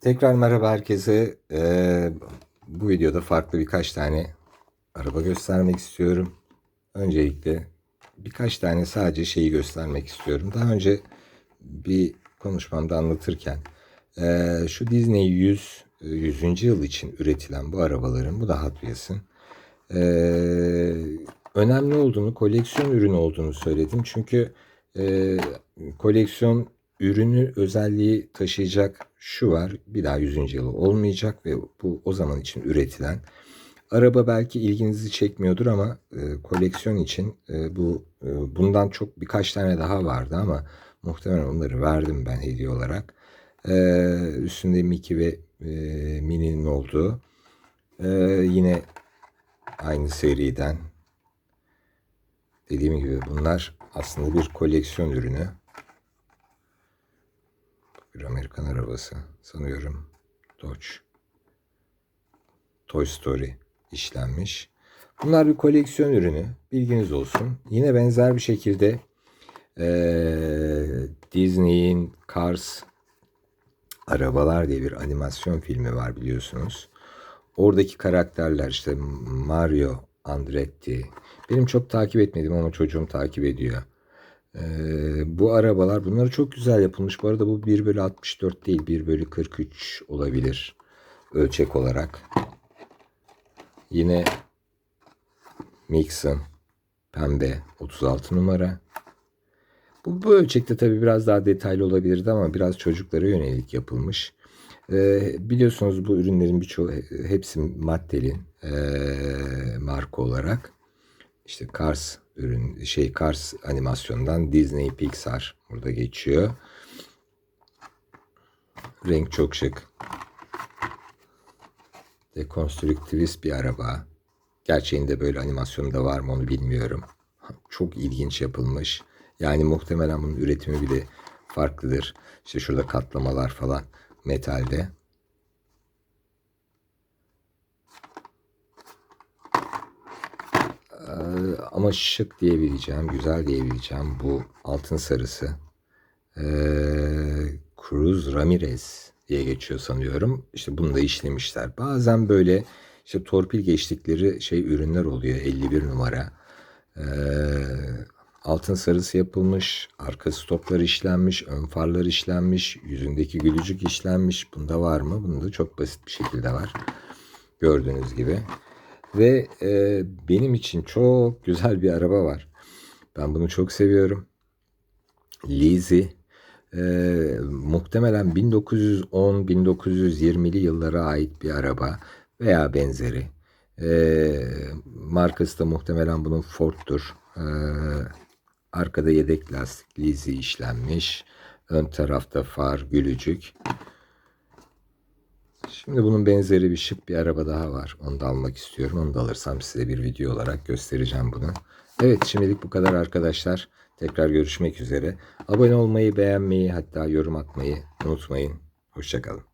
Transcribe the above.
Tekrar merhaba herkese. Ee, bu videoda farklı birkaç tane araba göstermek istiyorum. Öncelikle birkaç tane sadece şeyi göstermek istiyorum. Daha önce bir konuşmamda anlatırken ee, şu Disney 100 e, 100. yıl için üretilen bu arabaların, bu da Hot ee, önemli olduğunu, koleksiyon ürünü olduğunu söyledim. Çünkü e, koleksiyon ürünü özelliği taşıyacak şu var. Bir daha 100. yılı olmayacak ve bu o zaman için üretilen araba belki ilginizi çekmiyordur ama e, koleksiyon için e, bu e, bundan çok birkaç tane daha vardı ama muhtemelen onları verdim ben hediye olarak. E, üstünde Mickey ve e, Minnie'nin olduğu e, yine aynı seriden dediğim gibi bunlar aslında bir koleksiyon ürünü. Bir Amerikan arabası sanıyorum. Dodge. Toy Story işlenmiş. Bunlar bir koleksiyon ürünü. Bilginiz olsun. Yine benzer bir şekilde eee, Disney'in Cars Arabalar diye bir animasyon filmi var biliyorsunuz. Oradaki karakterler işte Mario Andretti. Benim çok takip etmedim ama çocuğum takip ediyor. Ee, bu arabalar bunları çok güzel yapılmış. Bu arada bu 1 bölü 64 değil 1 bölü 43 olabilir ölçek olarak. Yine Mixon pembe 36 numara. Bu, bu ölçekte tabii biraz daha detaylı olabilirdi ama biraz çocuklara yönelik yapılmış. Ee, biliyorsunuz bu ürünlerin birçoğu hepsi Mattel'in ee, marka olarak. İşte Cars ürün şey Cars animasyondan Disney Pixar burada geçiyor. Renk çok şık. Dekonstrüktivist bir araba. Gerçeğinde böyle animasyonu da var mı onu bilmiyorum. Çok ilginç yapılmış. Yani muhtemelen bunun üretimi bile farklıdır. İşte şurada katlamalar falan metalde. Ama şık diyebileceğim, güzel diyebileceğim bu altın sarısı. Ee, Cruz Ramirez diye geçiyor sanıyorum. İşte bunu da işlemişler. Bazen böyle işte torpil geçtikleri şey ürünler oluyor. 51 numara. Ee, altın sarısı yapılmış. Arka stoplar işlenmiş. Ön farlar işlenmiş. Yüzündeki gülücük işlenmiş. Bunda var mı? Bunda çok basit bir şekilde var. Gördüğünüz gibi. Ve e, benim için çok güzel bir araba var. Ben bunu çok seviyorum. Lizzy. E, muhtemelen 1910-1920'li yıllara ait bir araba veya benzeri. E, markası da muhtemelen bunun Ford'dur. E, arkada yedek lastik Lizzy işlenmiş. Ön tarafta far, gülücük. Şimdi bunun benzeri bir şık bir araba daha var. Onu da almak istiyorum. Onu da alırsam size bir video olarak göstereceğim bunu. Evet şimdilik bu kadar arkadaşlar. Tekrar görüşmek üzere. Abone olmayı, beğenmeyi hatta yorum atmayı unutmayın. Hoşçakalın.